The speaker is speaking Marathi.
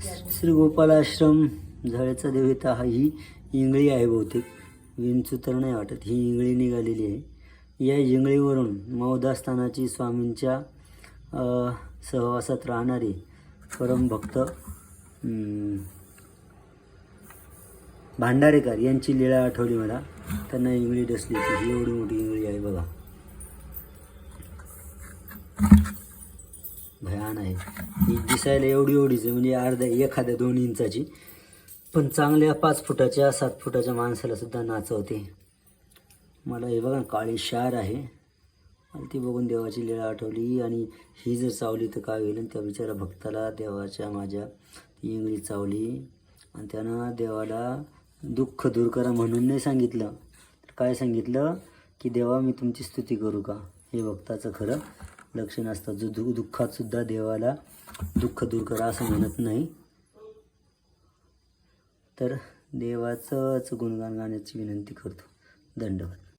श्री गोपाल आश्रम झळ्याचा देवता हा ही इंगळी आहे बहुतेक. विंचू तर नाही वाटत. ही इंगळी निघालेली आहे. या इंगळीवरून मौदास्थानाची स्वामींच्या सहवासात राहणारे परमभक्त भांडारेकर यांची लीळा आठवली मला. त्यांना इंगळी डसली होती. ही एवढी मोठी इंगळी आहे बघा. भयान आहे. ही दिसायला एवढी एवढीच आहे म्हणजे अर्ध्या एखाद्या दोन इंचाची. पण चांगल्या पाच फुटाच्या सात फुटाच्या माणसाला सुद्धा नाचवते. मला हे बघा काळी शार आहे. मला ती बघून देवाची लीळा आठवली. आणि ही जर चावली तर काय होईल? आणि त्या बिचारा भक्ताला देवाच्या माझ्या ती इंगळी चावली. आणि त्यानं देवाला दुःख दूर करा म्हणून नाही सांगितलं. तर काय सांगितलं? की देवा मी तुमची स्तुती करू का? हे भक्ताचं खरं. लक्षण असतात. जो दु दुःखात सुद्धा देवाला दुःख दूर करा असं म्हणत नाही. तर देवाचंच गुणगान गाण्याची विनंती करतो. धन्यवाद.